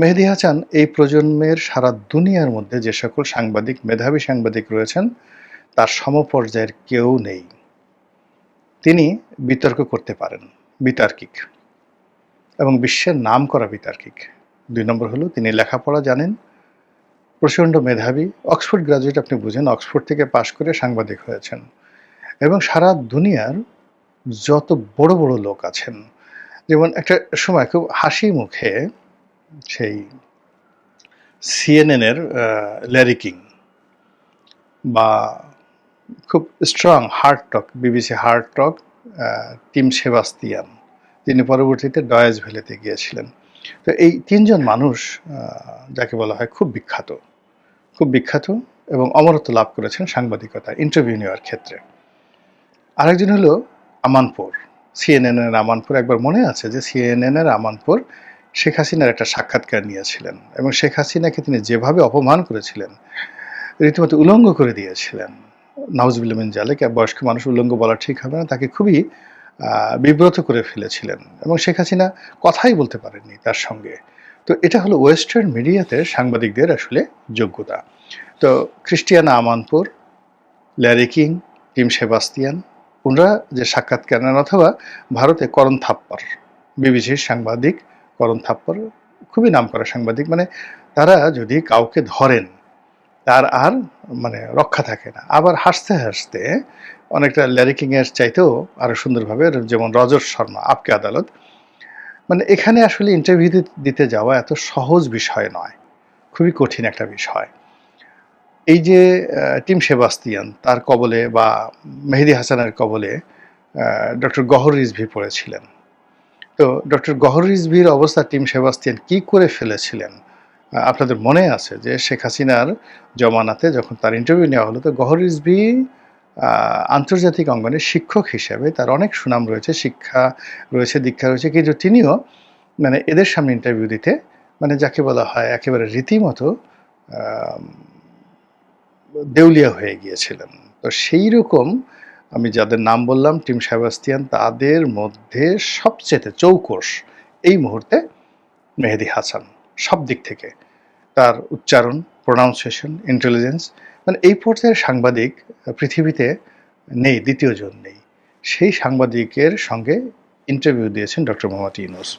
মেহেদি হাসান এই প্রজন্মের সারা দুনিয়ার মধ্যে যে সকল সাংবাদিক, মেধাবী সাংবাদিক রয়েছেন, তার সমপর্যায়ের কেউ নেই। তিনি বিতর্ক করতে পারেন, বিতার্কিক এবং বিশ্বের নাম করা বিতার্কিক। দুই নম্বর হলো, তিনি লেখাপড়া জানেন, প্রচণ্ড মেধাবী, অক্সফোর্ড গ্রাজুয়েট আপনি বুঝেন, অক্সফোর্ড থেকে পাশ করে সাংবাদিক হয়েছেন এবং সারা দুনিয়ার যত বড় বড় লোক আছেন, যেমন একটা সময় খুব হাসি মুখে সেই সিএনএনের ল্যারি কিং বা খুব strong hard talk BBC hard talk Tim Sebastian তিনি পরবর্তীতে ডয়েজ ভ্যালিতে গিয়েছিলেন। তো এই তিনজন মানুষ যাকে বলা হয় খুব বিখ্যাত খুব বিখ্যাত এবং অমরত্ব লাভ করেছেন সাংবাদিকতা ইন্টারভিউ নেওয়ার ক্ষেত্রে। আরেকজন হলো আমানপুর সিএনএন এর আমানপুর একবার মনে আছে যে সিএনএন এর আমানপুর শেখ হাসিনার একটা সাক্ষাৎকার নিয়েছিলেন এবং শেখ হাসিনাকে তিনি যেভাবে অপমান করেছিলেন, রীতিমতো উলঙ্গ করে দিয়েছিলেন। নাউজবিলমিন জালে বয়স্ক মানুষ উলঙ্গ বলা ঠিক হবে না, তাকে খুবই বিব্রত করে ফেলেছিলেন এবং শেখ হাসিনা কথাই বলতে পারেননি তার সঙ্গে। তো এটা হলো ওয়েস্টার্ন মিডিয়াতে সাংবাদিকদের আসলে যোগ্যতা। তো Christiane Amanpour, Larry King Tim Sebastian, ওনারা যে সাক্ষাৎকার নেন অথবা ভারতে করণ থাপ্পার, বিবিসির সাংবাদিক করণ থাপ্পর খুবই নাম করা সাংবাদিক মানে তারা যদি কাউকে ধরেন, তার আর মানে রক্ষা থাকে না। আবার হাসতে হাসতে অনেকটা ল্যারিকিং এর চাইতেও আরও সুন্দরভাবে যেমন রজত শর্মা, আপকে আদালত মানে এখানে আসলে ইন্টারভিউ দিতে যাওয়া এত সহজ বিষয় নয়, খুবই কঠিন একটা বিষয়। এই যে টিম সেবাস্তিয়ান, তার কবলে বা মেহেদি হাসানের কবলে ডক্টর গহর রিজভি পড়েছিলেন। তো ডক্টর গহর রিজভির অবস্থা টিম সেবাস্তিয়ান কি করে ফেলেছিলেন? আপনাদের মনে আছে যে শেখ হাসিনার জমানাতে যখন তার ইন্টারভিউ নেওয়া হলো, তো গহর রিজভি আন্তর্জাতিক অঙ্গনে শিক্ষক হিসেবে তার অনেক সুনাম রয়েছে, শিক্ষা রয়েছে, দীক্ষা রয়েছে, কিন্তু তিনিও মানে এদের সামনে ইন্টারভিউ দিতে মানে যাকে বলা হয় একেবারে রীতিমতো দেউলিয়া হয়ে গিয়েছিলেন। তো সেই রকম আমি যাদের নাম বললাম, টিম সেবাস্তিয়ান, তাদের মধ্যে সবচেয়ে চৌকস এই মুহূর্তে মেহেদি হাসান, সব দিক থেকে। তার উচ্চারণ প্রোনাউন্সিয়েশন ইন্টেলিজেন্স মানে এই পর্যায়ের সাংবাদিক পৃথিবীতে নেই, দ্বিতীয় জন নেই। সেই সাংবাদিকের সঙ্গে ইন্টারভিউ দিয়েছেন ডক্টর মোহাম্মদ ইউনুস।